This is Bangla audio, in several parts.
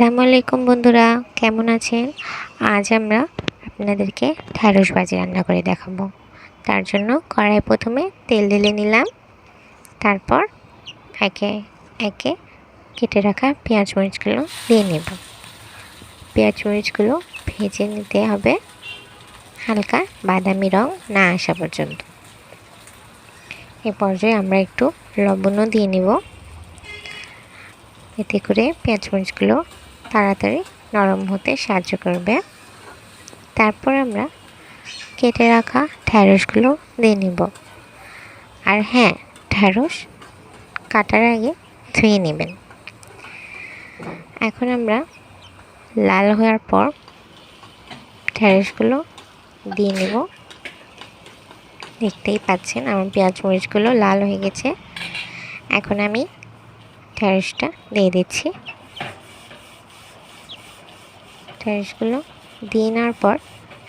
আসসালামু আলাইকুম বন্ধুরা, কেমন আছেন? আজ আমরা আপনাদেরকে ঢ্যাঁড়স ভাজি রান্না করে দেখাবো। তার জন্য কড়াই প্রথমে তেল ঢেলে নিলাম। তারপর একে একে কেটে রাখা পেঁয়াজ মরিচগুলো দিয়ে নেব। পেঁয়াজ মরিচগুলো ভেজে নিতে হবে। হালকা বাদামি রং না আসা পর্যন্ত। এ পর্যায়ে আমরা একটু লবণও দিয়ে নেব। এতে করে পেঁয়াজ মরিচগুলো তাড়াতাড়ি নরম হতে সাহায্য করবে। তারপর আমরা কেটে রাখা ঢ্যাঁড়সগুলো দিয়ে নিব। আর হ্যাঁ ঢ্যাঁড়স কাটার আগে ধুয়ে নেবেন। এখন আমরা লাল হওয়ার পর ঢ্যাঁড়সগুলো দিয়ে নেব। দেখতেই পাচ্ছেন আমার পেঁয়াজ মরিচগুলো লাল হয়ে গেছে। এখন আমি ঢ্যাঁড়সটা দিয়ে দিচ্ছি। ঢ্যাঁড়সগুলো দিয়ে নেওয়ার পর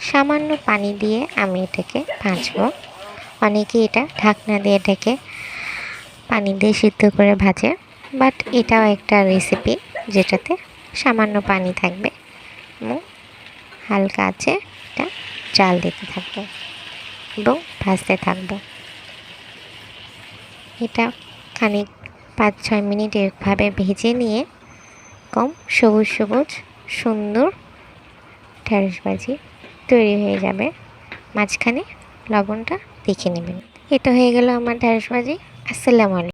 সামান্য পানি দিয়ে আমি এটাকে ভাজবো। অনেকে এটা ঢাকনা দিয়ে এটাকে পানি দিয়ে সিদ্ধ করে ভাজে বাট এটাও একটা রেসিপি যেটাতে সামান্য পানি থাকবে এবং হালকা আছে এটা চাল দিতে থাকব এবং ভাজতে থাকব। এটা খানিক পাঁচ ছয় মিনিট এভাবে ভেজে নিয়ে কম সবুজ সবুজ সুন্দর ঢ্যাঁড়স ভাজি তৈরি হয়ে যাবে। মাঝখানে লবণটা দেখে নেবেন। এটা হয়ে গেল আমার ঢ্যাঁড়স ভাজি। আসসালামু আলাইকুম।